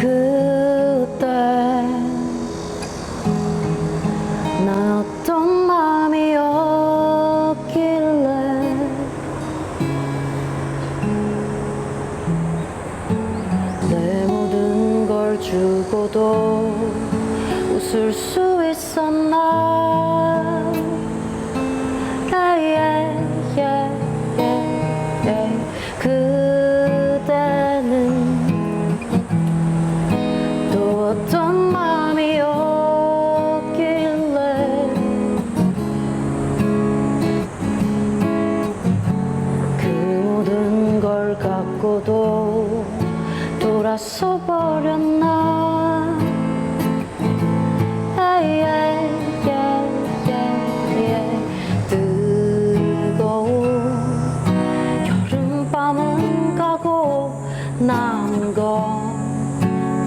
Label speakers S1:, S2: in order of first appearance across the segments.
S1: 그때 난 어떤 마음이었길래 내 모든 걸 주고도 웃을 수 있었나 걸 갖고도 돌아서 버렸나. 뜨거운 여름밤은 가고 남은 건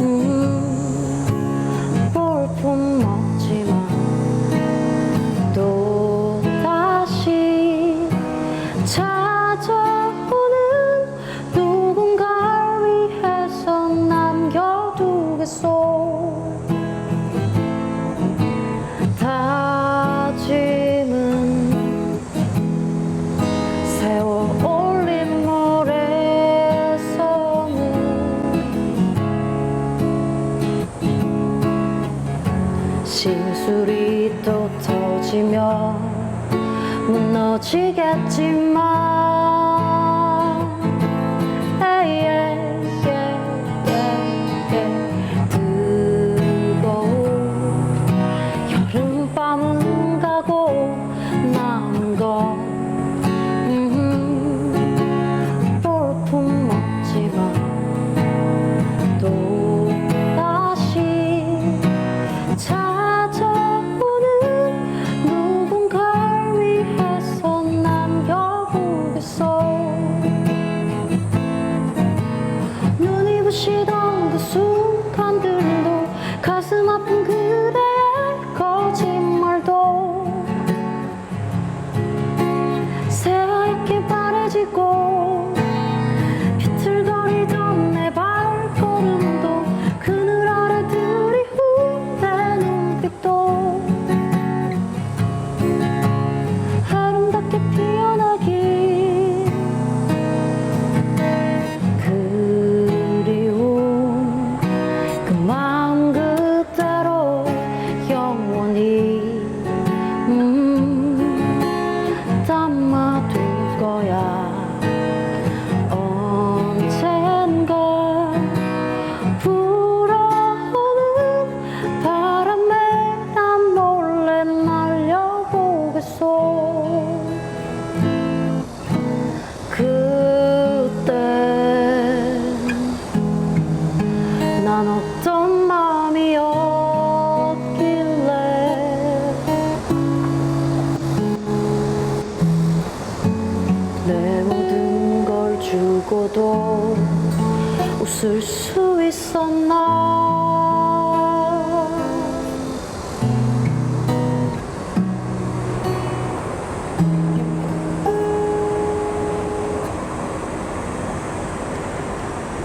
S1: 음, 또 다시 찾아 다짐은 세월 올린 모래성은 심술이 또 터지면 무너지겠지만 내눈 어떤 마음이었길래. 내 모든 걸 주고도 웃을 수 있었나